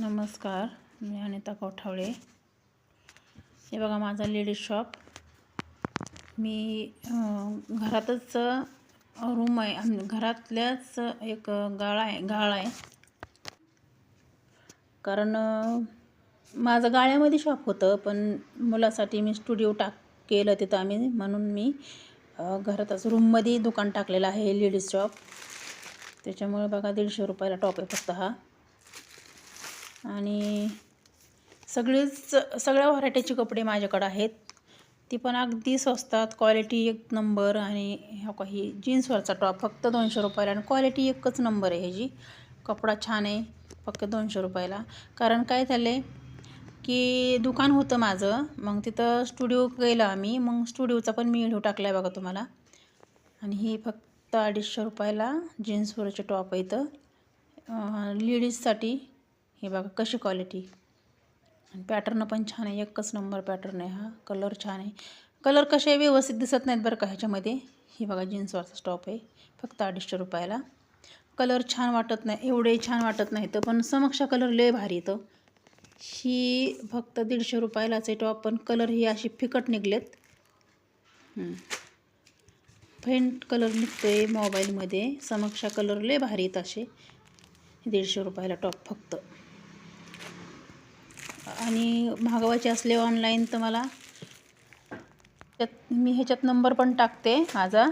नमस्कार मी अनिता कोठावळे. हे बघा माझा लेडीज शॉप. मी घरातच रूम आहे. घरातल्याच एक गाळ आहे गाळ आहे. कारण माझं गाळ्यामध्ये शॉप होतं पण मुलासाठी मी स्टुडिओ टाक केलं तिथं आम्ही. म्हणून मी घरातच रूममध्ये दुकान टाकलेलं आहे लेडीज शॉप. त्याच्यामुळे बघा दीडशे रुपयाला टॉप आहे फक्त हा. आणि सगळीच सगळ्या व्हरायटीचे कपडे माझ्याकडं आहेत. ती पण अगदी स्वस्तात क्वालिटी एक नंबर आणि हो ह्या काही जीन्सवरचा टॉप फक्त दोनशे रुपयाला आणि क्वालिटी एकच नंबर आहे ह्याची. कपडा छान आहे फक्त दोनशे रुपयाला. कारण काय झालं आहे की दुकान होतं माझं मग तिथं स्टुडिओ गेलं आम्ही मग स्टुडिओचा पण मी व्हिडिओ टाकला आहे बघा तुम्हाला. आणि ही फक्त अडीचशे रुपयाला जीन्सवरचे टॉप आहे इथं. लेडीजसाठी हे बघा कशी क्वालिटी आणि पॅटर्न पण छान आहे एकच नंबर पॅटर्न आहे हा. कलर छान आहे. कलर कसे व्यवस्थित दिसत नाहीत बरं का ह्याच्यामध्ये. ही बघा जीन्सवरचा स्टॉप आहे. फक्त अडीचशे रुपयाला. कलर छान वाटत नाही एवढे छान वाटत नाही तर पण समक्षा कलर लय भारी येतं. ही फक्त दीडशे रुपयालाच आहे टॉप पण कलर ही अशी फिकट निघलेत. फेंट कलर निघतो आहे मोबाईलमध्ये समक्षा कलर लय भारी आहेत असे. दीडशे रुपयाला टॉप फक्त. आणि मागवायचे असले ऑनलाईन तर मला त्यात मी ह्याच्यात नंबर पण टाकते माझा.